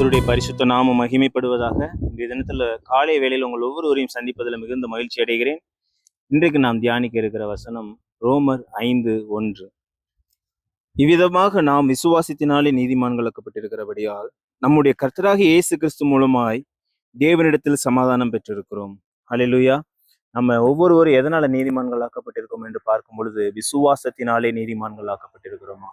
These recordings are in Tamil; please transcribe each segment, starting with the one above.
பரிசுத்த நாமம் மகிமைப்படுவதாக இன்றைய தினத்தில் காலை வேளையில் உங்கள் ஒவ்வொருவரையும் சந்திப்பதில் மிகுந்த மகிழ்ச்சி அடைகிறேன். இன்றைக்கு நாம் தியானிக்க இருக்கிற வசனம் ரோமர் ஐந்து ஒன்று. இவ்விதமாக நாம் விசுவாசத்தினாலே நீதிமான்களாக்கப்பட்டிருக்கிறபடியால் நம்முடைய கர்த்தராக இயேசு கிறிஸ்து மூலமாய் தேவனிடத்தில் சமாதானம் பெற்றிருக்கிறோம். ஹalleluya நம்ம ஒவ்வொருவரும் எதனால நீதிமான்களாக்கப்பட்டிருக்கோம் என்று பார்க்கும் பொழுது விசுவாசத்தினாலே நீதிமான்களாக்கப்பட்டிருக்கிறோமா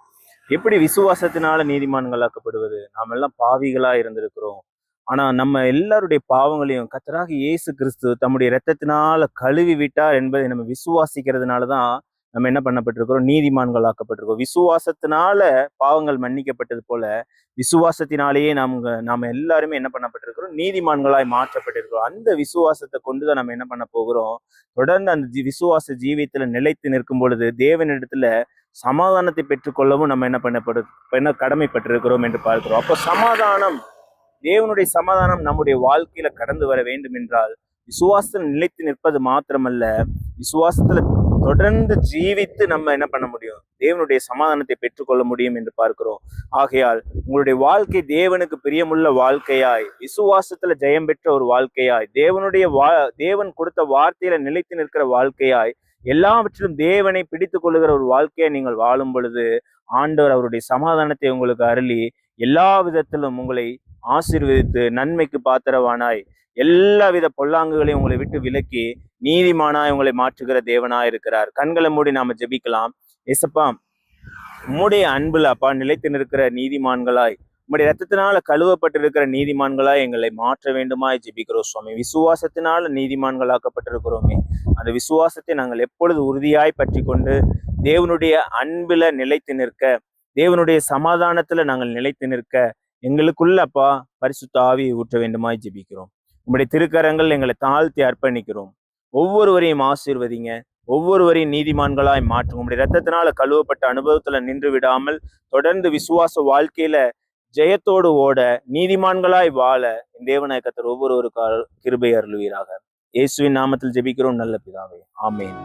எப்படி விசுவாசத்தினால நீதிமான்களாக்கப்படுவது நாம் எல்லாம் பாவிகளா இருந்திருக்கிறோம். ஆனா நம்ம எல்லாருடைய பாவங்களையும் கத்தராக இயேசு கிறிஸ்து தம்முடைய இரத்தத்தினால கழுவி விட்டார் என்பதை நம்ம விசுவாசிக்கிறதுனால தான் நம்ம என்ன பண்ணப்பட்டிருக்கிறோம்? நீதிமான்கள் ஆக்கப்பட்டிருக்கோம் விசுவாசத்தினால பாவங்கள் மன்னிக்கப்பட்டது போல விசுவாசத்தினாலேயே நாம் நாம எல்லாருமே என்ன பண்ணப்பட்டிருக்கிறோம்? நீதிமான்களாய் மாற்றப்பட்டிருக்கிறோம். அந்த விசுவாசத்தை கொண்டுதான் நம்ம என்ன பண்ண போகிறோம்? தொடர்ந்து அந்த ஜி- விசுவாச ஜீவியத்துல நிலைத்து நிற்கும் பொழுது தேவனிடத்துல சமாதானத்தை பெற்றுக்கொள்ளவும் நம்ம என்ன பண்ணப்படு என்ன கடமைப்பட்டிருக்கிறோம் என்று பார்க்கிறோம். அப்போ சமாதானம் தேவனுடைய சமாதானம் நம்முடைய வாழ்க்கையில கடந்து வர வேண்டும் என்றால் விசுவாசத்தில் நிலைத்து நிற்பது மாத்திரமல்ல விசுவாசத்துல தொடர்ந்து ஜீவித்து நம்ம என்ன பண்ண முடியும்? தேவனுடைய சமாதானத்தை பெற்றுக்கொள்ள முடியும் என்று பார்க்கிறோம். ஆகையால் உங்களுடைய வாழ்க்கை தேவனுக்கு பிரியமுள்ள வாழ்க்கையாய் விசுவாசத்துல ஜெயம் பெற்ற ஒரு வாழ்க்கையாய் தேவனுடைய வா தேவன் கொடுத்த வார்த்தையில நிலைத்து நிற்கிற வாழ்க்கையாய் எல்லாவற்றிலும் தேவனை பிடித்து கொள்ளுகிற ஒரு வாழ்க்கையை நீங்கள் வாழும் பொழுது ஆண்டவர் அவருடைய சமாதானத்தை உங்களுக்கு அருளி எல்லா விதத்திலும் உங்களை ஆசீர்வதித்து நன்மைக்கு பாத்திரவானாய் எல்லா வித பொல்லாங்குகளையும் உங்களை விட்டு விலக்கி நீதிமானாய் உங்களை மாற்றுகிற தேவனாய் இருக்கிறார். கண்களை மூடி நாம ஜெபிக்கலாம். ஏசப்பா உம்முடைய அன்புல அப்பா நிலைத்து நிற்கிற நீதிமான்களாய் உம்முடைய ரத்தத்தினால கழுவப்பட்டிருக்கிற நீதிமான்களாய் எங்களை மாற்ற வேண்டுமாய் ஜெபிக்கிறோம் சுவாமி. விசுவாசத்தினால நீதிமான்களாக்கப்பட்டிருக்கிறோமே. அந்த விசுவாசத்தை நாங்கள் எப்பொழுது உறுதியாய் பற்றி கொண்டு தேவனுடைய அன்புல நிலைத்து நிற்க தேவனுடைய சமாதானத்துல நாங்கள் நிலைத்து நிற்க எங்களுக்குள்ள அப்பா ஊற்ற வேண்டுமாய் ஜெபிக்கிறோம். உம்முடைய திருக்கரங்கள் எங்களை தாழ்த்தி அர்ப்பணிக்கிறோம். ஒவ்வொருவரையும் ஆசீர்வதிங்க. ஒவ்வொருவரையும் நீதிமான்களாய் மாற்றுங்க. உம்முடைய ரத்தத்தினால கழுவப்பட்ட அனுபவத்துல நின்று விடாமல் தொடர்ந்து விசுவாச வாழ்க்கையில ஜெயத்தோடு ஓட நீதிமான்களாய் வாழ என் தேவநாயக்கத்தர் ஒவ்வொருவருக்காக கிருபை அருள்வீராக. இயேசுவின் நாமத்தில் ஜெபிக்கிறோம். நல்ல பிதாவே. ஆமேன்.